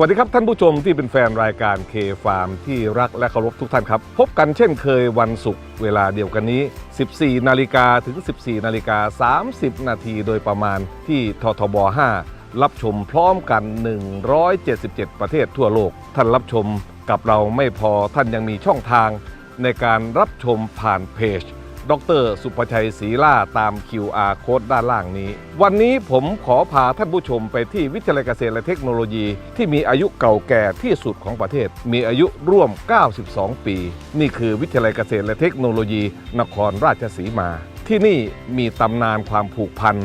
วัสดีครับท่านผู้ชมที่เป็นแฟนรายการเคฟาร์มที่รักและเคารพทุกท่านครับ พบกันเช่นเคยวันศุกร์เวลาเดียวกันนี้ 14 นาฬิกาถึง 14 นาฬิกา 30 นาทีโดยประมาณที่ททบ 5 รับชมพร้อมกัน 177 ประเทศทั่วโลก ท่านรับชมกับเราไม่พอท่านยังมีช่องทางในการรับชมผ่านเพจ ดร สุภชัยศรีล่าตาม QR โค้ดด้านล่างนี้ วันนี้ผมขอพาท่านผู้ชมไปที่วิทยาลัยเกษตรและเทคโนโลยี ที่มีอายุเก่าแก่ที่สุดของประเทศ มีอายุร่วม 92 ปี นี่คือวิทยาลัยเกษตรและเทคโนโลยี นครราชสีมา ที่นี่มีตำนานความผูกพัน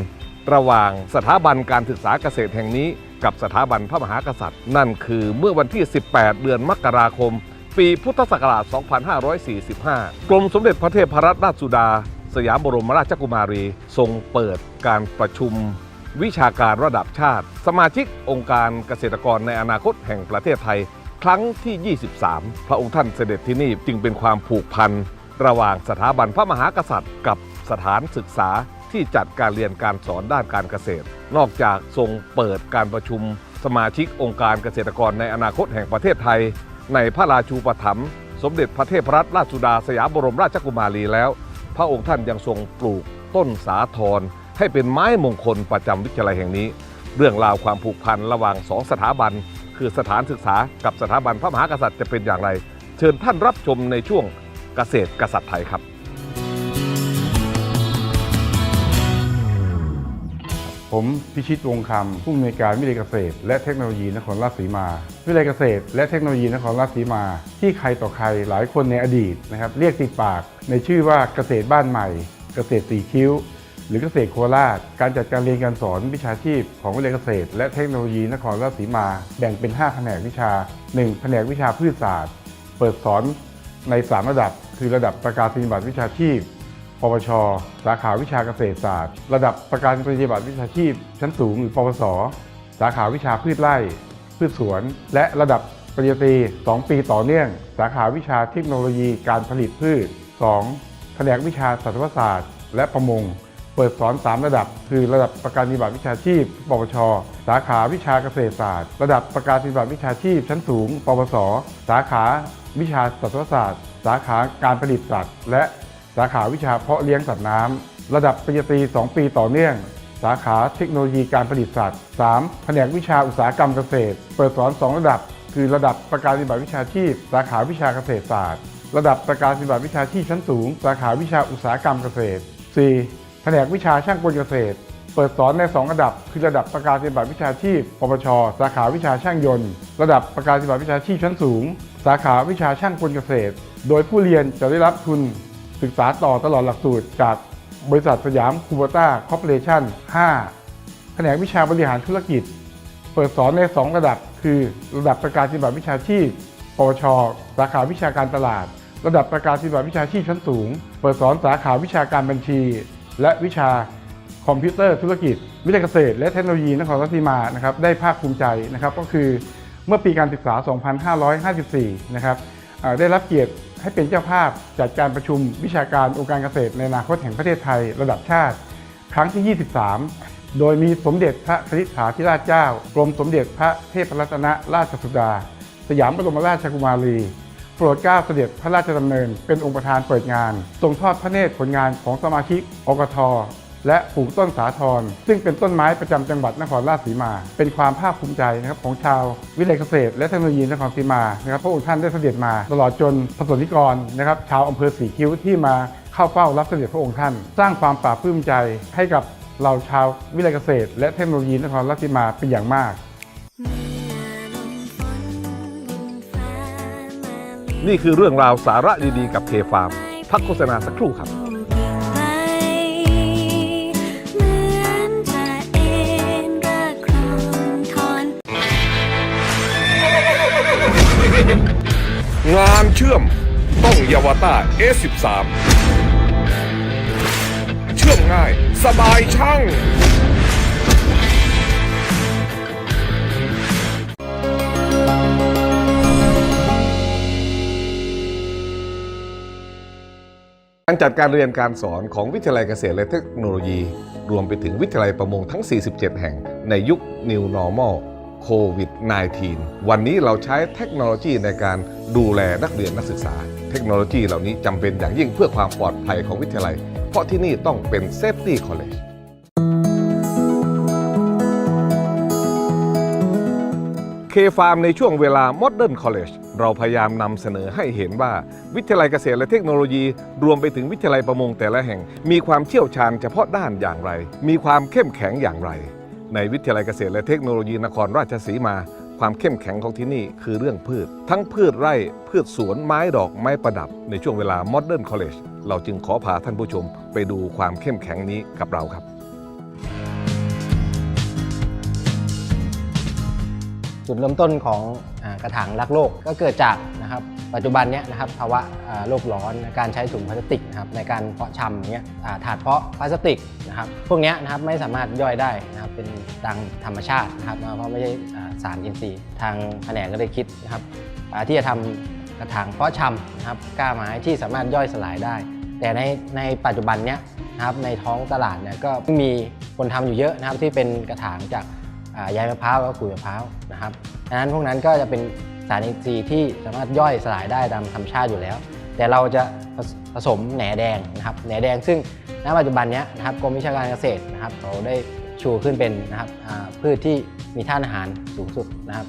ระหว่างสถาบันการศึกษาเกษตรแห่งนี้ กับสถาบันพระมหากษัตริย์ นั่นคือเมื่อวันที่ 18 เดือนมกราคม ปีพุทธศักราช 2545 กรมสมเด็จพระเทพรัตนราชสุดา สยามบรมราชกุมารี ทรงเปิดการประชุม วิชาการระดับชาติ สมาชิกองค์การเกษตรกรในอนาคตแห่งประเทศไทย ครั้งที่ 23 พระองค์ท่านเสด็จที่นี่จึงเป็นความผูกพัน ระหว่างสถาบันพระมหากษัตริย์ กับสถานศึกษาที่จัดการเรียนการสอนด้านการเกษตร นอกจากทรงเปิดการประชุม สมาชิกองค์การเกษตรกรในอนาคตแห่งประเทศไทย ในพระราชูปถัมภ์สมเด็จพระเทพรัตนราชสุดาสยามบรมราชกุมารีแล้ว พระองค์ท่านยังทรงปลูกต้นสาธรให้เป็นไม้มงคลประจำวิทยาลัยแห่งนี้ เรื่องราวความผูกพันระหว่างสองสถาบัน คือสถานศึกษากับสถาบันพระมหากษัตริย์จะเป็นอย่างไร เชิญท่านรับชมในช่วงเกษตรกษัตริย์ไทยครับ ผมพิชิตวงคำผู้อำนวยการวิทยาลัยเกษตร และเทคโนโลยีนครราชสีมา วิทยาลัยเกษตร และเทคโนโลยีนครราชสีมา ที่ใครต่อใครหลายคนในอดีตนะครับเรียกติดปาก ในชื่อว่าเกษตรบ้านใหม่ เกษตรสีคิ้ว หรือเกษตรโคราช การจัดการเรียนการสอนวิชาชีพของวิทยาลัยเกษตร และเทคโนโลยีนครราชสีมา แบ่งเป็น 5 แผนกวิชา 1. แผนกวิชาพืชศาสตร์ เปิดสอนใน 3 ระดับ คือระดับประกาศนียบัตรวิชาชีพ ปวช สาขาวิชาเกษตรศาสตร์ ระดับประการปฏิบัติวิชาชีพ ชั้นสูงหรือปวส สาขาวิชาพืชไร่ พืชสวน และระดับปริญญาตรี 2 ปีต่อเนื่อง สาขาวิชาเทคโนโลยีการผลิตพืช 2. แผนกวิชาสัตวศาสตร์ และประมง เปิดสอน 3 ระดับ คือระดับประการปฏิบัติวิชาชีพ ปวช สาขาวิชาเกษตรศาสตร์ ระดับประการปฏิบัติวิชาชีพ ชั้นสูง ปวส สาขาวิชาสัตวศาสตร์ สาขาการผลิตสัตว์ และ สาขาวิชาเพาะเลี้ยงสัตว์น้ำ ระดับปริญญาตรี 2 ปีต่อเนื่อง สาขาเทคโนโลยีการผลิตสัตว์ 3. แผนกวิชาอุตสาหกรรมเกษตร เปิดสอน 2 ระดับ คือระดับประการปฏิบัติวิชาชีพ สาขาวิชาเกษตรศาสตร์ ระดับประการปฏิบัติวิชาชีพชั้นสูง สาขาวิชาอุตสาหกรรมเกษตร 4. แผนกวิชาช่างกลเกษตร เปิดสอนใน 2 ระดับ คือระดับประกาศนียบัตรวิชาชีพ ปปช สาขาวิชาช่างยนต์ ระดับประกาศนียบัตรวิชาชีพชั้นสูง สาขาวิชาช่างกลเกษตร โดยผู้เรียนจะได้รับทุน ศึกษาต่อตลอดหลักสูตรจากบริษัทสยามคูบต้าคอร์ปอเรชั่น 5. แผนกวิชาบริหารธุรกิจ เปิดสอนใน 2 ระดับ คือ ระดับประกาศนียบัตรวิชาชีพ ปวช สาขาวิชาการตลาด ระดับประกาศนียบัตรวิชาชีพชั้นสูง เปิดสอนสาขาวิชาการบัญชี และวิชาคอมพิวเตอร์ธุรกิจ วิทยาเกษตร และเทคโนโลยีนครราชสีมานะครับได้ภาคภูมิใจนะครับก็คือเมื่อปีการศึกษา 2554 นะครับได้รับเกียรติ ให้เป็นเจ้าภาพจัดการประชุมวิชาการองค์การเกษตรในอนาคตแห่งประเทศไทยระดับชาติ ครั้งที่ 23 โดยมีสมเด็จพระคริษฐาธิราชเจ้า กรมสมเด็จพระเทพรัตนราชสุดา สยามบรมราชกุมารีโปรดเกล้าเสด็จพระราชดำเนิน เป็นองค์ประธานเปิดงานทรงทอดพระเนตรผลงานของสมาชิกอกท และปลูกต้นสาธรซึ่งเป็นต้นไม้ประจำจังหวัดนครราชสีมา เป็นความภาคภูมิใจนะครับของชาววิทยาลัยเกษตร และเทคโนโลยีนครศรีมานะครับพระองค์ท่านได้เสด็จมาตลอดจนประสบนิกรนะครับชาวอำเภอสีคิ้วที่มาเข้าเฝ้ารับเสด็จพระองค์ท่าน สร้างความปราบปลื้มใจให้กับเราชาววิทยาลัยเกษตร และเทคโนโลยีนครราชสีมาเป็นอย่างมากนี่คือเรื่องราวสาระดีๆ กับเคฟาร์มพักโฆษณาสักครู่ครับ งานเชื่อม ต้องยาวาต้า S13 เชื่อมง่าย สบายช่างการจัดการเรียนการสอนของวิทยาลัยเกษตรและเทคโนโลยี รวมไปถึงวิทยาลัยประมงทั้ง 47 แห่งในยุค New Normal โควิด -19 วันนี้เราใช้เทคโนโลยีในการดูแลนักเรียนนักศึกษา เทคโนโลยีเหล่านี้จำเป็นอย่างยิ่งเพื่อความปลอดภัยของวิทยาลัย เพราะที่นี่ต้องเป็น Safety College เคฟาร์มในช่วงเวลา Modern College เราพยายามนำเสนอให้เห็นว่า วิทยาลัยเกษตรและเทคโนโลยี รวมไปถึงวิทยาลัยประมงแต่ละแห่ง มีความเชี่ยวชาญเฉพาะด้านอย่างไร มีความเข้มแข็งอย่างไร ในวิทยาลัยเกษตรและเทคโนโลยีนครราชสีมา ความเข้มแข็งของที่นี่คือเรื่องพืช ทั้งพืชไร่พืชสวนไม้ดอกไม้ประดับ ในช่วงเวลา Modern College เราจึงขอพาท่านผู้ชมไปดูความเข้มแข็งนี้กับเราครับ จุดเริ่มต้นของอากระถางรักโลกก็เกิดจากนะครับ ปัจจุบันเนี้ยนะครับภาวะโลกร้อนการใช้ถุงพลาสติกนะครับในการเพาะชำอย่างเงี้ยถาดเพาะพลาสติกนะครับพวกเนี้ยนะครับไม่สามารถย่อยได้นะครับเป็นดังธรรมชาตินะครับเพราะไม่ใช่สารอินทรีย์ ทางแผนกก็ได้คิดนะครับที่จะทำกระถางเพาะชำนะครับกล้าไม้ที่สามารถย่อยสลายได้ แต่ในในปัจจุบันเนี้ยนะครับในท้องตลาดเนี่ยก็มีคนทำอยู่เยอะนะครับที่เป็นกระถางจากใยมะพร้าวแล้วก็ขุยมะพร้าวนะครับดังนั้นพวกนั้นก็จะเป็นารอินทรีย์ที่สามารถย่อยสลายได้ตามธรรมชาติอยู่แล้ว แต่เราจะผสมแหนแดงนะครับแหนแดงซึ่งณปัจจุบันนี้นะครับกรมวิชาการเกษตรนะครับเขาได้ชูขึ้นเป็นนะครับพืชที่มีธาตุอาหารสูงสุดนะครับ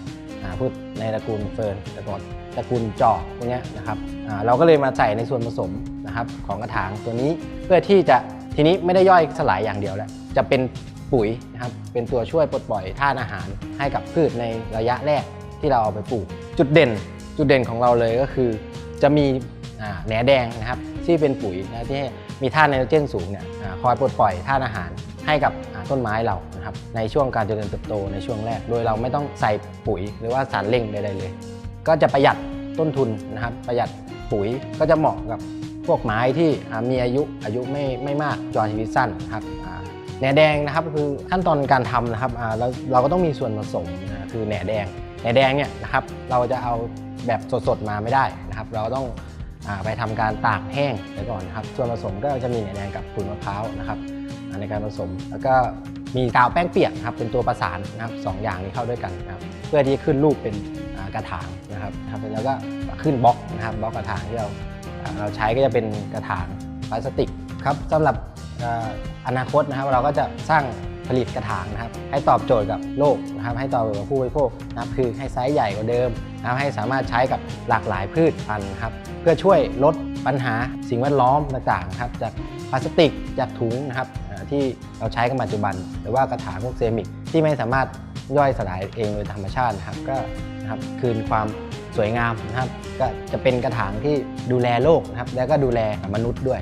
พืชในตระกูลเฟิร์นตระกูลตระกูลจอกพวกเนี้ยนะครับเราก็เลยมาใส่ในส่วนผสมนะครับของกระถางตัวนี้เพื่อที่จะทีนี้ไม่ได้ย่อยสลายอย่างเดียวแล้วจะเป็นปุ๋ยนะครับเป็นตัวช่วยปลดปล่อยธาตุอาหารให้กับพืชในระยะแรก ที่เราเอาไปปลูก จุดเด่นจุดเด่นของเราเลยก็คือ จะมีแหนแดงนะครับที่เป็นปุ๋ยนะที่มีธาตุไนโตรเจนสูงเนี่ยอคอยปลดปล่อยธาตุอาหารให้กับต้นไม้เรานะครับในช่วงการเจริญเติบโตในช่วงแรก โดยเราไม่ต้องใส่ปุ๋ยหรือว่าสารเร่งใดๆเลย ก็จะประหยัดต้นทุนนะครับประหยัดปุ๋ยก็จะเหมาะกับพวกไม้ที่มีอายุอายุไม่ไม่มากจอชีวิตสั้นนะครับแหนแดงนะครับคือขั้นตอนการทำนะครับเราเราก็ต้องมีส่วนผสมนะคือแหนแดง แหนแดงเนี่ยนะครับเราจะเอาแบบสดๆมาไม่ได้นะครับ เราต้องอไปทำการตากแห้งไปก่อนนะครับ ส่วนผสมก็จะมีแหนแดงกับขุยมะพร้าวนะครับในการผสมแล้วก็มีกาวแป้งเปียกครับเป็นตัวประสานนะครับสองอย่างนี้เข้าด้วยกันนะครับเพื่อที่ขึ้นรูปเป็นกระถางนะครับครับแล้วก็ขึ้นบล็อกนะครับบล็อกกระถางที่เราเราใช้ก็จะเป็นกระถางพลาสติกครับสำหรับอนาคตนะครับเราก็จะสร้าง ผลิตกระถางนะครับให้ตอบโจทย์กับโลกนะครับให้ตอบโจทย์กับผู้บริโภคนะครับคือให้ไซส์ใหญ่กว่าเดิมนะครับให้สามารถใช้กับหลากหลายพืชพันธุ์นะครับเพื่อช่วยลดปัญหาสิ่งแวดล้อมต่างๆนะครับจากพลาสติกจากถุงนะครับที่เราใช้กันปัจจุบัน หรือว่ากระถางพวกเซรามิกที่ไม่สามารถย่อยสลายเองโดยธรรมชาตินะครับก็นะครับคืนความสวยงามนะครับ ก็จะเป็นกระถางที่ดูแลโลกนะครับ แล้วก็ดูแลมนุษย์ด้วย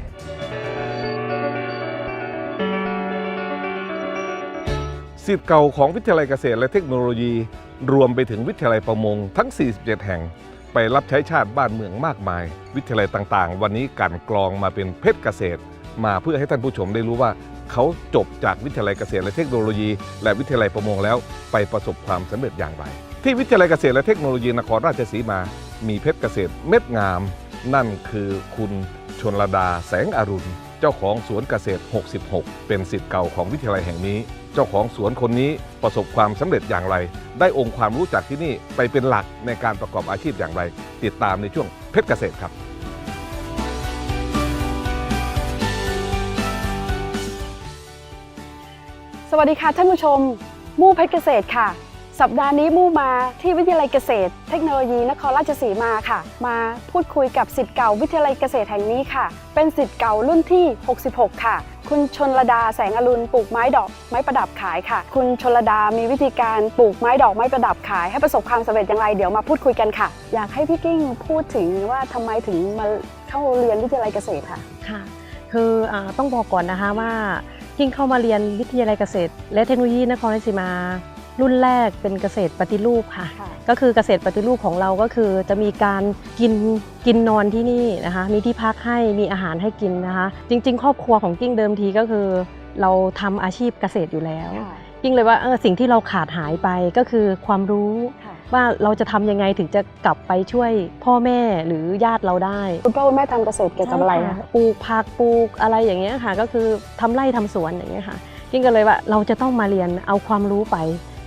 สิทธิ์เก่าของวิทยาลัยเกษตรและเทคโนโลยี รวมไปถึงวิทยาลัยประมงทั้ง 47 แห่ง ไปรับใช้ชาติบ้านเมืองมากมาย วิทยาลัยต่างๆ วันนี้กลันกรองมาเป็นเพชรเกษตร มาเพื่อให้ท่านผู้ชมได้รู้ว่า เขาจบจากวิทยาลัยเกษตรและเทคโนโลยี และวิทยาลัยประมงแล้วไปประสบความสำเร็จอย่างไร ที่วิทยาลัยเกษตรและเทคโนโลยีนครราชสีมา มีเพชรเกษตรเม็ดงาม นั่นคือคุณชนลดาแสงอรุณ เจ้าของสวนเกษตร 66 เป็นสิทธิ์เก่าของวิทยาลัยแห่งนี้ เจ้าของสวนคนนี้ประสบความสำเร็จอย่างไร ได้องค์ความรู้จากที่นี่ไปเป็นหลักในการประกอบอาชีพอย่างไร ติดตามในช่วงเพชรเกษตรครับ สวัสดีค่ะท่านผู้ชมมู่เพชรเกษตรค่ะ สัปดาห์นี้มู่มาที่วิทยาลัยเกษตร เทคโนโลยีนครราชสีมาค่ะ มาพูดคุยกับสิทธิ์เก่าวิทยาลัยเกษตรแห่งนี้ค่ะ เป็นสิทธิ์เก่ารุ่นที่ 66 ค่ะ คุณชนลดาแสงอรุณปลูกไม้ดอกไม้ประดับขายค่ะ คุณชนลดามีวิธีการปลูกไม้ดอกไม้ประดับขาย ให้ประสบความสำเร็จอย่างไรเดี๋ยวมาพูดคุยกันค่ะ อยากให้พี่กิ้งพูดถึงว่าทำไมถึงมาเข้าเรียนวิทยาลัยเกษตรค่ะค่ะคืออต้องบอกก่อนนะคะว่ากิ้งเข้ามาเรียนวิทยาลัยเกษตร และเทคโนโลยีนครราชสีมา รุ่นแรกเป็นเกษตรปฏิรูปค่ะค่ะ ก็คือเกษตรปฏิรูปของเราก็คือ จะมีการกินกินนอนที่นี่นะคะ มีที่พักให้มีอาหารให้กินนะคะ จริง ๆ ครอบครัวของกิ้งเดิมทีก็คือ เราทำอาชีพเกษตรอยู่แล้วค่ะกิ้งเลยว่าเออสิ่งที่เราขาดหายไปก็คือความรู้ค่ะว่าเราจะทำยังไงถึงจะกลับไปช่วยพ่อแม่หรือญาติเราได้คุณพ่อคุณแม่ทำเกษตรเกี่ยวกับอะไรใช่คะค่ปลูกผักปลูกอะไรอย่างเงี้ยค่ะ ก็คือทำไร่ทำสวนอย่างเงี้ยค่ะกิ้งก็เลยว่าเราจะต้องมาเรียนเอาความรู้ไป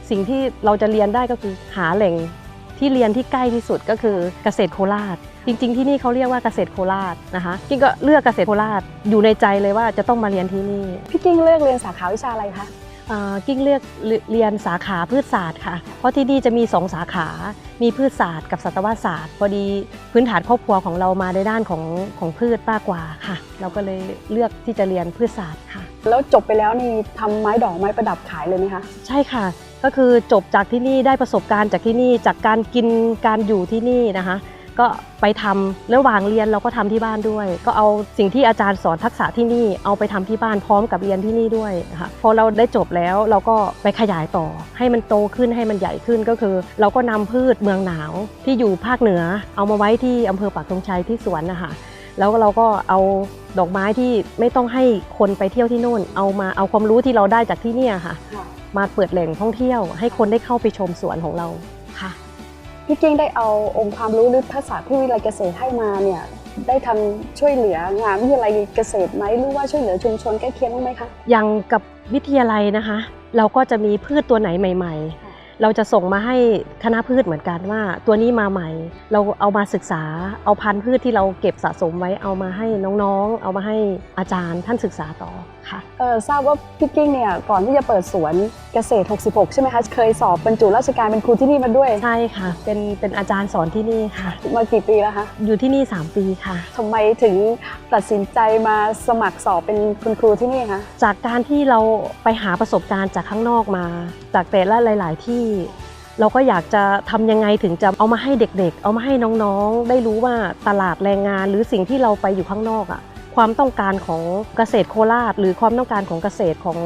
สิ่งที่เราจะเรียนได้ก็คือหาแหล่งที่เรียนที่ใกล้ที่สุดก็คือเกษตรโคราช จริง ๆ ที่นี่เขาเรียกว่าเกษตรโคราชนะคะกิ้งก็เลือกเกษตรโคราชอยู่ในใจเลยว่าจะต้องมาเรียนที่นี่พี่กิ้งเลือกเรียนสาขาวิชาอะไรคะอ่ากิ้งเลือกเรียนสาขาพืชศาสตร์ค่ะ เพราะที่นี่จะมีสองสาขา มีพืชศาสตร์กับสัตวศาสตร์ พอดีพื้นฐานครอบครัวของเรามาในด้านของของพืชมากกว่าค่ะ เราก็เลยเลือกที่จะเรียนพืชศาสตร์ค่ะ แล้วจบไปแล้วนี่ทำไม้ดอกไม้ประดับขายเลยไหมคะ ใช่ค่ะ ก็คือจบจากที่นี่ได้ประสบการณ์จากที่นี่จากการกินการอยู่ที่นี่นะคะ ก็ไปทำระหว่างเรียนเราก็ทำที่บ้านด้วย ก็เอาสิ่งที่อาจารย์สอนทักษะที่นี่เอาไปทำที่บ้านพร้อมกับเรียนที่นี่ด้วยนะคะพอเราได้จบแล้วเราก็ไปขยายต่อ ให้มันโตขึ้นให้มันใหญ่ขึ้นก็คือ เราก็นำพืชเมืองหนาวที่อยู่ภาคเหนือ เอามาไว้ที่อำเภอปากธงชัยที่สวนนะคะ แล้วเราก็เอาดอกไม้ที่ไม่ต้องให้คนไปเที่ยวที่นู่น เอามาเอาความรู้ที่เราได้จากที่เนี่ยค่ะค่ะ มาเปิดแหล่งท่องเที่ยว ให้คนได้เข้าไปชมสวนของเราค่ะพี่กิ้งได้เอาองค์ความรู้หรือทักษะที่วิทยาลัยเกษตรให้มาเนี่ยได้ทำช่วยเหลืองานวิทยาลัยเกษตรไหมหรือว่าช่วยเหลือชุมชนใกล้เคียงบ้างไหมคะอย่างกับวิทยาลัยนะคะ เราก็จะมีพืชตัวไหนใหม่ค่ะๆ เราจะส่งมาให้คณะพืชเหมือนกันว่า ตัวนี้มาใหม่ เราเอามาศึกษาเอาพันธุ์พืชที่เราเก็บสะสมไว้เอามาให้น้องๆ เอามาให้อาจารย์ท่านศึกษาต่อ ค่ะเอ่อทราบว่าพี่กิ้งเนี่ยก่อนที่จะเปิดสวนเกษตร 66 ใช่ไหมคะเคยสอบบรรจุราชการเป็นครูที่นี่มาด้วยใช่ค่ะ เป็นเป็นอาจารย์สอนที่นี่ค่ะ มากี่ปีแล้วคะอยู่ที่นี่ 3 ปีค่ะทำไมถึงตัดสินใจมาสมัครสอบเป็นคุณครูที่นี่คะจากการที่เราไปหาประสบการณ์จากข้างนอกมา จากแต่ละหลาย ๆ ที่เราก็อยากจะทำยังไงถึงจะเอามาให้เด็กๆ เอามาให้น้องๆ ได้รู้ว่าตลาดแรงงานหรือสิ่งที่เราไปอยู่ข้างนอกอะ ความต้องการของเกษตรโคราช หรือความต้องการของเกษตรของ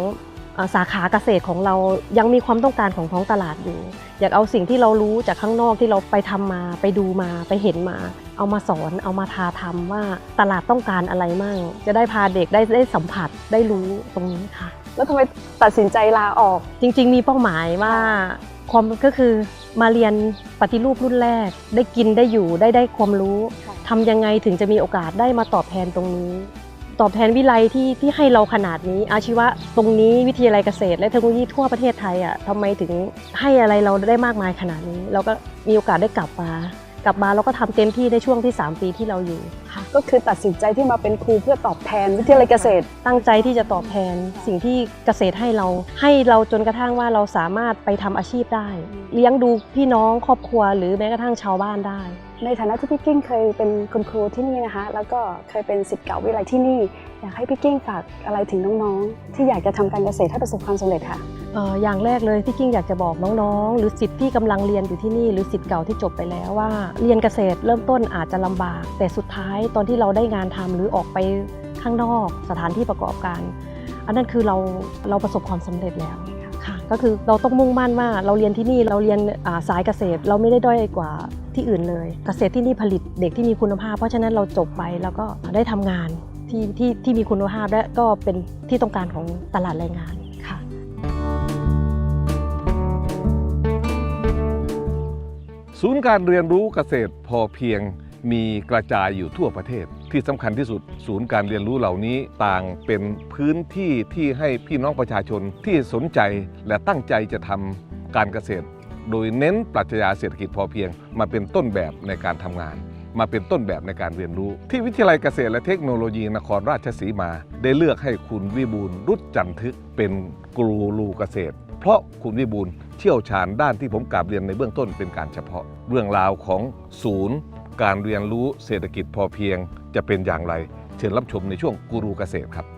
เอ่อสาขาเกษตรของเรายังมีความต้องการของท้องตลาดอยู่ อยากเอาสิ่งที่เรารู้จากข้างนอกที่เราไปทำมา ไปดูมาไปเห็นมา เอามาสอนเอามาทาทำว่าตลาดต้องการอะไรมั่ง จะได้พาเด็กได้ได้สัมผัสได้รู้ตรงนี้ค่ะ แล้วทำไมตัดสินใจลาออก จริง ๆ มีเป้าหมายว่าความก็คือ มาเรียนปฏิรูปรุ่นแรก ได้กินได้อยู่ได้ได้ความรู้ค่ะทำยังไงถึงจะมีโอกาสได้มาตอบแทนตรงนี้ ตอบแทนวิไลที่ที่ให้เราขนาดนี้ อาชีวะตรงนี้วิทยาลัยเกษตร และเทคโนโลยีทั่วประเทศไทยอะทำไมถึงให้อะไรเราได้มากมายขนาดนี้ เราก็มีโอกาสได้กลับมา กลับมาเราก็ทำเต็มที่ในช่วงที่ 3 ปีที่เราอยู่ค่ะก็คือตัดสินใจที่มาเป็นครูเพื่อตอบแทนวิทยาลัยเกษตร ตั้งใจที่จะตอบแทนสิ่งที่เกษตรให้เรา ให้เราจนกระทั่งว่าเราสามารถไปทำอาชีพได้ เลี้ยงดูพี่น้องครอบครัวหรือแม้กระทั่งชาวบ้านได้ ในฐานะที่พี่กิ้งเคยเป็นคุณครูที่นี่นะคะ แล้วก็เคยเป็นศิษย์เก่าวิทยาลัยที่นี่ อยากให้พี่กิ้งฝากอะไรถึงน้องๆ ที่อยากจะทำการเกษตรให้ประสบความสำเร็จค่ะอย่างแรกเลยที่กิ้งอยากจะบอกน้องๆ หรือสิทธิ์ที่กำลังเรียนอยู่ที่นี่ หรือสิทธิ์เก่าที่จบไปแล้วว่า เรียนเกษตรเริ่มต้นอาจจะลำบาก แต่สุดท้ายตอนที่เราได้งานทำหรือออกไปข้างนอกสถานที่ประกอบการ อันนั้นคือเราเราประสบความสำเร็จแล้วค่ะก็คือเราต้องมุ่งมั่นว่าเราเรียนที่นี่เราเรียนสายเกษตร เราไม่ได้ด้อยกว่า ที่อื่นเลย เกษตรที่นี่ผลิตเด็กที่มีคุณภาพ เพราะฉะนั้นเราจบไปแล้วก็ได้ทำงานที่ที่ที่มีคุณภาพและก็เป็นที่ต้องการของตลาดแรงงานค่ะศูนย์การเรียนรู้เกษตรพอเพียงมีกระจายอยู่ทั่วประเทศ ที่สำคัญที่สุด ศูนย์การเรียนรู้เหล่านี้ต่างเป็นพื้นที่ที่ให้พี่น้องประชาชนที่สนใจและตั้งใจจะทำการเกษตร โดยเน้นปรัชญาเศรษฐกิจพอเพียง มาเป็นต้นแบบในการทำงาน มาเป็นต้นแบบในการเรียนรู้ ที่วิทยาลัยเกษตรและเทคโนโลยีนครราชสีมา ได้เลือกให้คุณวิบูลรุจจันทึกเป็นกรูรูเกษตร เพราะคุณวิบูลเชี่ยวชาญด้านที่ผมกราบเรียนในเบื้องต้นเป็นการเฉพาะ เรื่องราวของศูนย์ การเรียนรู้เศรษฐกิจพอเพียง จะเป็นอย่างไร เชิญรับชมในช่วงกูรูเกษตรครับ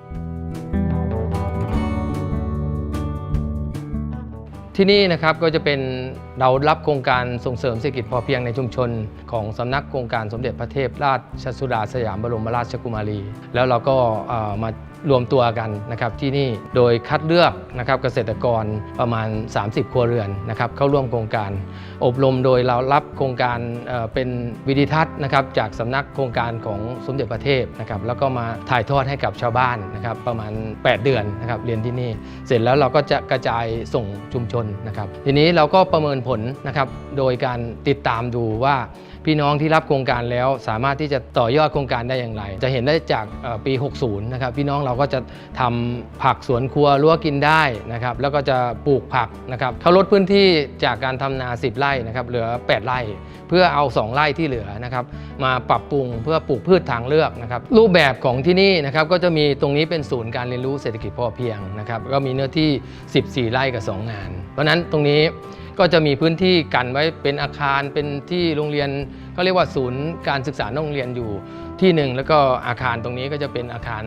ที่นี่นะครับก็จะเป็นเรารับโครงการส่งเสริมเศรษฐกิจพอเพียงในชุมชน ของสำนักโครงการสมเด็จพระเทพราชสุดาสยามบรมราชกุมารี แล้วเราก็มา รวมตัวกันนะครับที่นี่โดยคัดเลือกนะครับเกษตรกรประมาณ 30 ครัวเรือนนะครับเข้าร่วมโครงการ อบรมโดยเรารับโครงการเเป็นวิดีทัศน์นะครับจากสำนักโครงการของสมเด็จพระเทพนะครับแล้วก็มาถ่ายทอดให้กับชาวบ้านนะครับประมาณ 8 เดือนนะครับเรียนที่นี่ เสร็จแล้วเราก็จะกระจายส่งชุมชนนะครับทีนี้เราก็ประเมินผลนะครับโดยการติดตามดูว่า พี่น้องที่รับโครงการแล้ว สามารถที่จะต่อยอดโครงการได้อย่างไร จะเห็นได้จากปี 60 นะครับ พี่น้องเราก็จะทำผักสวนครัวรั้วกินได้นะครับ แล้วก็จะปลูกผักนะครับเขาลดพื้นที่จากการทำนา 10 ไร่นะครับเหลือ 8 ไร่ เพื่อเอา 2 ไร่ที่เหลือนะครับมาปรับปรุงเพื่อปลูกพืชทางเลือกนะครับรูปแบบของที่นี่นะครับก็จะมีตรงนี้เป็นศูนย์การเรียนรู้เศรษฐกิจพอเพียงนะครับก็มีเนื้อที่ 14 ไร่กับ 2 งาน เพราะนั้นตรงนี้ ก็จะมีพื้นที่กันไว้เป็นอาคารเป็นที่โรงเรียนเขาเรียกว่าศูนย์การศึกษานอกโรงเรียนอยู่ที่หนึ่งแล้วก็อาคารตรงนี้ก็จะเป็นอาคาร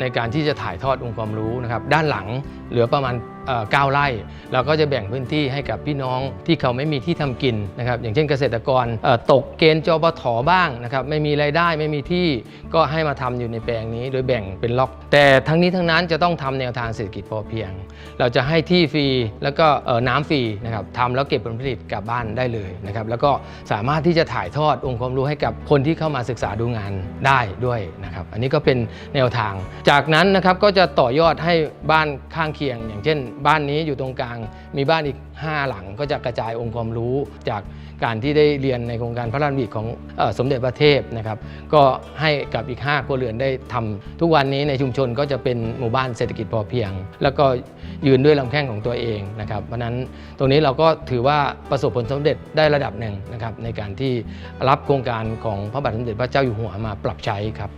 ในการที่จะถ่ายทอดองค์ความรู้นะครับ ด้านหลังเหลือประมาณ9ไร่ เราก็จะแบ่งพื้นที่ให้กับพี่น้องที่เขาไม่มีที่ทำกินนะครับอย่างเช่นเกษตรกรตกเกณฑ์จปทบ้างนะครับไม่มีรายได้ไม่มีที่ก็ให้มาทำอยู่ในแปลงนี้ โดยแบ่งเป็นล็อก แต่ทั้งนี้ทั้งนั้นจะต้องทำแนวทางเศรษฐกิจพอเพียง เราจะให้ที่ฟรีแล้วก็น้ำฟรีนะครับทำแล้วเก็บผลผลิตกลับบ้านได้เลยนะครับแล้วก็สามารถที่จะถ่ายทอดองค์ความรู้ให้กับคนที่เข้ามาศึกษาดูงานได้ด้วยนะครับอันนี้ก็เป็นแนวทาง จากนั้นนะครับก็จะต่อยอดให้บ้านข้างเคียง อย่างเช่นบ้านนี้อยู่ตรงกลาง มีบ้านอีก 5 หลังก็จะกระจายองค์ความรู้จากการที่ได้เรียนในโครงการพระราชดำริของอสมเด็จพระเทพนะครับ ก็ให้กับอีก5ครัวเรือนได้ทำทุกวันนี้ในชุมชนก็จะเป็นหมู่บ้านเศรษฐกิจพอเพียง แล้วก็ยืนด้วยลำแข้งของตัวเองนะครับเพราะฉะนั้นตรงนี้เราก็ถือว่าประสบผลสำเร็จได้ระดับหนึ่งนะครับในการที่รับโครงการของพระบาทสมเด็จพระเจ้าอยู่หัวมาปรับใช้ครับ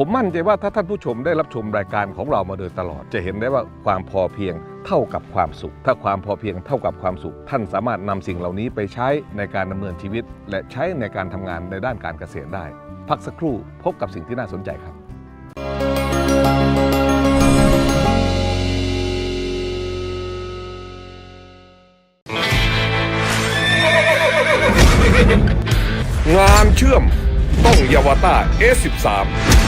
ผมมั่นใจว่าถ้าท่านผู้ชมได้รับชมรายการของเรามาโดยตลอด จะเห็นได้ว่าความพอเพียงเท่ากับความสุข ถ้าความพอเพียงเท่ากับความสุข ท่านสามารถนำสิ่งเหล่านี้ไปใช้ในการดำเนินชีวิต และใช้ในการทำงานในด้านการเกษตรได้ พักสักครู่พบกับสิ่งที่น่าสนใจครับ งานเชื่อมต้องยาวต้า S13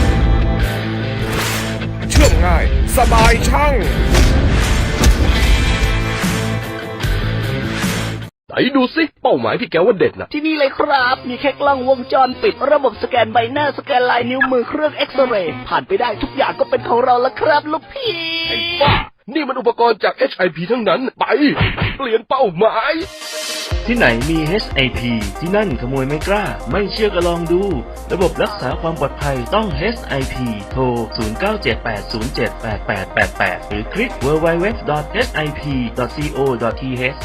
ชื่อมง่าย สบายช่างไหนดูสิเป้าหมายที่แกว่าเด็ดนะที่นี่เลยครับ มีแค่กล้องวงจรปิด ระบบสแกนใบหน้าสแกนลายนิ้วมือเครื่องเอ็กซเรย์ผ่านไปได้ทุกอย่างก็เป็นของเราแล้วครับลูกพี่ไอ้บ้านี่มันอุปกรณ์จาก HIP ทั้งนั้น ไป เปลี่ยนเป้าหมาย ที่ไหนมี HIP ที่นั่นขโมยไม่กล้า ไม่เชื่อก็ลองดู ระบบรักษาความปลอดภัยต้อง HIP โทร 0978078888 หรือคลิก www.hip.co.th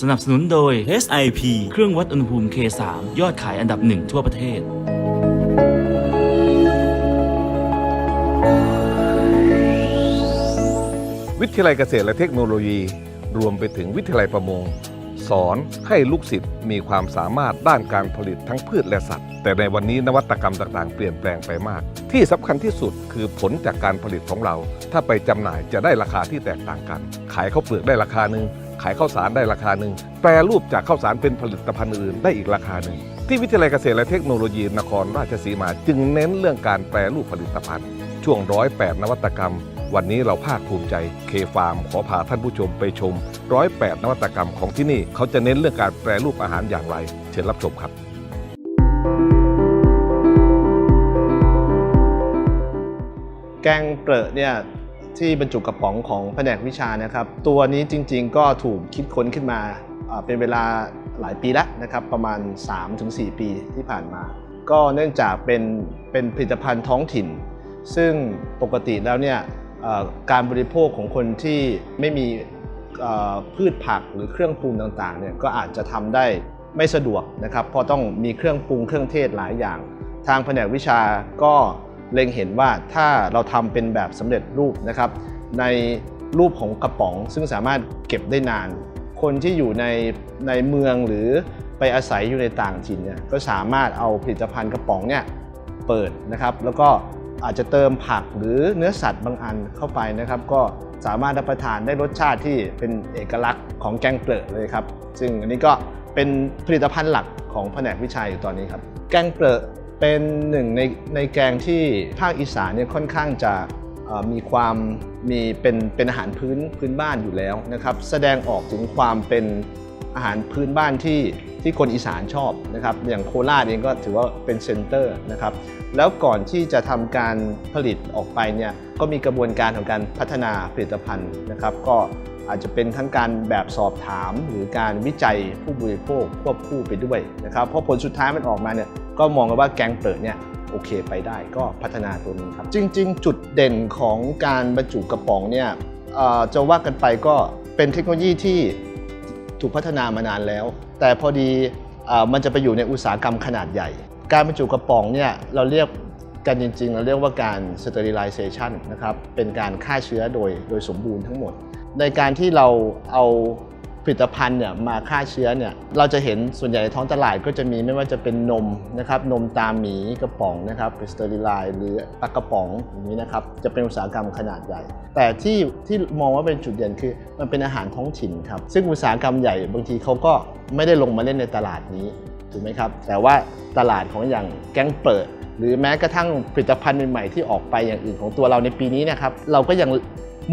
สนับสนุนโดย SIP เครื่องวัดอุณหภูมิ K3 ยอดขายอันดับหนึ่งทั่วประเทศ วิทยาลัยเกษตรและเทคโนโลยี รวมไปถึงวิทยาลัยประมง สอนให้ลูกศิษย์มีความสามารถด้านการผลิตทั้งพืชและสัตว์ แต่ในวันนี้นวัตกรรมต่างๆ เปลี่ยนแปลงไปมาก ที่สำคัญที่สุดคือผลจากการผลิตของเรา ถ้าไปจำหน่ายจะได้ราคาที่แตกต่างกัน ขายข้าวเปลือกได้ราคาหนึ่งขายข้าวสารได้ราคาหนึ่งแปรรูปจากข้าวสารเป็นผลิตภัณฑ์อื่นได้อีกราคาหนึ่งที่วิทยาลัยเกษตรและเทคโนโลยีนครราชสีมาจึงเน้นเรื่องการแปรรูปผลิตภัณฑ์ ช่วงร้อยแปดนวัตกรรม วันนี้เราภาคภูมิใจเคฟาร์มขอพาท่านผู้ชมไปชมร้อยแปดนวัตกรรมของที่นี่ เขาจะเน้นเรื่องการแปรรูปอาหารอย่างไร เชิญรับชมครับ แกงเปรอะเนี่ยที่บรรจุกระป๋องของแผนกวิชานะครับ ตัวนี้จริงๆก็ถูกคิดค้นขึ้นมาเป็นเวลาหลายปีแล้วนะครับ ประมาณ 3-4 ปีที่ผ่านมา ก็เนื่องจากเป็นเป็นผลิตภัณฑ์ท้องถิ่น ซึ่งปกติแล้วเนี่ย การบริโภคของคนที่ไม่มีพืชผักหรือเครื่องปรุงต่างๆเนี่ยก็อาจจะทำได้ไม่สะดวกนะครับเพราะต้องมีเครื่องปรุงเครื่องเทศหลายอย่าง ทางแผนกวิชาก็เล็งเห็นว่าถ้าเราทำเป็นแบบสำเร็จรูปนะครับในรูปของกระป๋อง ซึ่งสามารถเก็บได้นาน คนที่อยู่ในในเมืองหรือไปอาศัยอยู่ในต่างถิ่นเนี่ยก็สามารถเอาผลิตภัณฑ์กระป๋องเนี่ยเปิดนะครับ แล้วก็ อาจจะเติมผักหรือเนื้อสัตว์บางอันเข้าไปนะครับ ก็สามารถรับประทานได้รสชาติที่เป็นเอกลักษณ์ของแกงเปลือกเลยครับ ซึ่งอันนี้ก็เป็นผลิตภัณฑ์หลักของแผนกวิชาอยู่ตอนนี้ครับ แกงเปลือกเป็นหนึ่งในในแกงที่ภาคอีสานเนี่ยค่อนข้างจะมีความมีเป็นเป็นอาหารพื้นพื้นบ้านอยู่แล้วนะครับ แสดงออกถึงความเป็นอาหารพื้นบ้านที่ ที่คนอีสานชอบนะครับอย่างโคราชเองก็ถือว่าเป็นเซ็นเตอร์นะครับแล้วก่อนที่จะทำการผลิตออกไปเนี่ยก็มีกระบวนการของการพัฒนาผลิตภัณฑ์นะครับ ก็อาจจะเป็นทั้งการแบบสอบถาม หรือการวิจัยผู้บริโภคควบคู่ไปด้วยนะครับเพราะผลสุดท้ายมันออกมาเนี่ยก็มองกันว่าแกงเปิดเนี่ยโอเคไปได้ก็พัฒนาตัวนี้ครับ จริง ๆ จุดเด่นของการบรรจุกระป๋องเนี่ยจะว่ากันไปก็เป็นเทคโนโลยีที่ ถูกพัฒนามานานแล้ว แต่พอดีมันจะไปอยู่ในอุตสาหกรรมขนาดใหญ่ การบรรจุกระป๋องเนี่ยเราเรียกกันจริงๆ เราเรียกว่าการ sterilization นะครับ เป็นการฆ่าเชื้อโดยโดยสมบูรณ์ทั้งหมด ในการที่เราเอา ผลิตภัณฑ์เนี่ยมาฆ่าเชื้อเนี่ยเราจะเห็นส่วนใหญ่ในท้องตลาดก็จะมีไม่ว่าจะเป็นนมนะครับนมตาหมีกระป๋องนะครับเป็น sterilize หรือปลากระป๋องอย่างนี้นะครับจะเป็นอุตสาหกรรมขนาดใหญ่ แต่ที่ที่มองว่าเป็นจุดเด่นคือมันเป็นอาหารท้องถิ่นครับซึ่งอุตสาหกรรมใหญ่บางทีเขาก็ไม่ได้ลงมาเล่นในตลาดนี้ถูกไหมครับแต่ว่าตลาดของอย่างแก๊งเปิดหรือแม้กระทั่งผลิตภัณฑ์ใหม่ๆที่ออกไปอย่างอื่นของตัวเราในปีนี้นะครับเราก็ยัง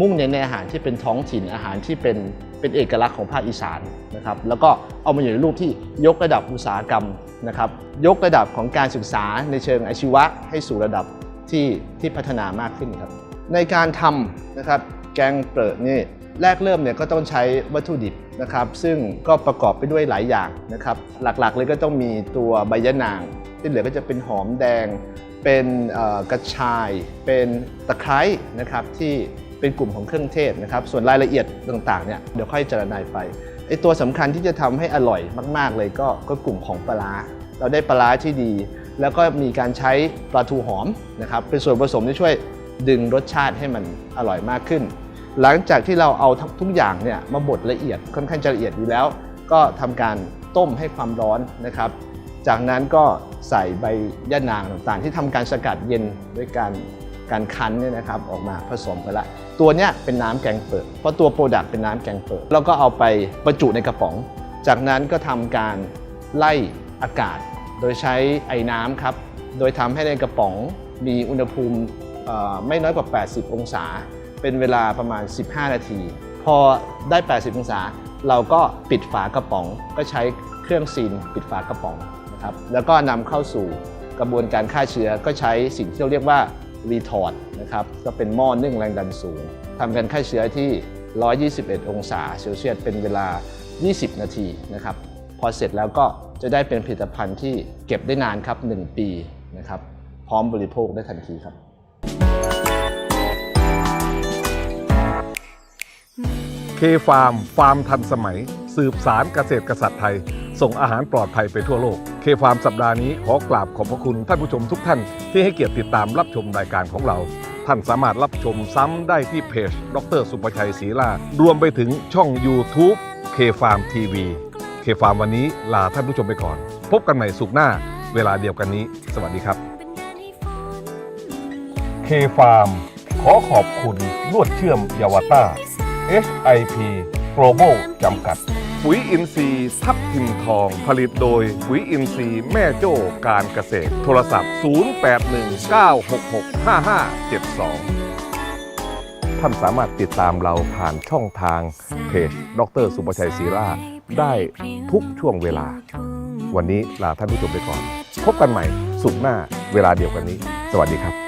มุ่งเน้นในอาหารที่เป็นท้องถิ่นอาหารที่เป็นเป็นเอกลักษณ์ของภาคอีสานนะครับแล้วก็เอามาอยู่ในรูปที่ยกระดับอุตสาหกรรมนะครับยกระดับของการศึกษาในเชิงอาชีวะให้สู่ระดับที่ที่พัฒนามากขึ้นครับในการทำนะครับแกงเปิดนี่แรกเริ่มเนี่ยก็ต้องใช้วัตถุดิบนะครับซึ่งก็ประกอบไปด้วยหลายอย่างนะครับหลักๆเลยก็ต้องมีตัวใบยะนางที่เหลือก็จะเป็นหอมแดง เป็นกระชาย เป็นตะไคร้นะครับที่ เป็นกลุ่มของเครื่องเทศนะครับ ส่วนรายละเอียดต่างๆเนี่ยเดี๋ยวค่อยเจรนายไปไอตัวสำคัญที่จะทำให้อร่อยมาก ๆ เลยก็ก็กลุ่มของปลาร้าเราได้ปลาร้าที่ดี แล้วก็มีการใช้ปลาทูหอมนะครับเป็นส่วนผสมที่ช่วยดึงรสชาติให้มันอร่อยมากขึ้น หลังจากที่เราเอาทุกอย่างเนี่ยมาบดละเอียดค่อนข้างจะละเอียดอยู่แล้ว ก็ทำการต้มให้ความร้อนนะครับ จากนั้นก็ใส่ใบย่านางต่างๆ ที่ทำการสกัดเย็นด้วยการ การคั้นเนี่ยนะครับออกมาผสมกันละตัวเนี้ยเป็นน้ำแกงเปิดเพราะตัวโปรดักต์เป็นน้ำแกงเปิดแล้วก็เอาไปบรรจุในกระป๋อง จากนั้นก็ทำการไล่อากาศ โดยใช้ไอ้น้ำครับ โดยทำให้ในกระป๋องมีอุณหภูมิไม่น้อยกว่า 80 องศา เป็นเวลาประมาณ 15 นาที พอได้ 80 องศา เราก็ปิดฝากระป๋อง ก็ใช้เครื่องซีนปิดฝากระป๋องนะครับ แล้วก็นำเข้าสู่กระบวนการฆ่าเชื้อ ก็ใช้สิ่งที่เราเรียกว่า รีทอร์ดนะครับก็เป็นหม้อนึ่งแรงดันสูงทำการฆ่าเชื้อที่ 121 องศาเซลเซียสเป็นเวลา 20 นาทีนะครับพอเสร็จแล้วก็จะได้เป็นผลิตภัณฑ์ที่เก็บได้นานครับ 1 ปีนะครับพร้อมบริโภคได้ทันทีครับ เคฟาร์มฟาร์มทันสมัย สืบสารเกษตรกษัตริย์ไทย ส่งอาหารปลอดภัยไปทั่วโลก เคฟาร์มสัปดาห์นี้ขอกราบขอบพระคุณท่านผู้ชมทุกท่านที่ให้เกียรติติดตามรับชมรายการของเรา ท่านสามารถรับชมซ้ำได้ที่เพจ ดร สุประชัยศรีลา รวมไปถึงช่อง YouTube เคฟาร์มทีวีเคฟาร์มวันนี้ลาท่านผู้ชมไปก่อน พบกันใหม่สุขหน้า เวลาเดียวกันนี้ สวัสดีครับเคฟาร์มขอขอบคุณลวดเชื่อมยาวต้า HIP Global จำกัด ปุ๋ยอินทรีย์ทับทิมทอง ผลิตโดยปุ๋ยอินทรีย์แม่โจ้การเกษตร โทรศัพท์ 0819665572 ท่านสามารถติดตามเราผ่านช่องทางเพจ ดรสุประชัยศรีราได้ทุกช่วงเวลา วันนี้ลาท่านผู้ชมไปก่อน พบกันใหม่สุขหน้าเวลาเดียวกันนี้ สวัสดีครับ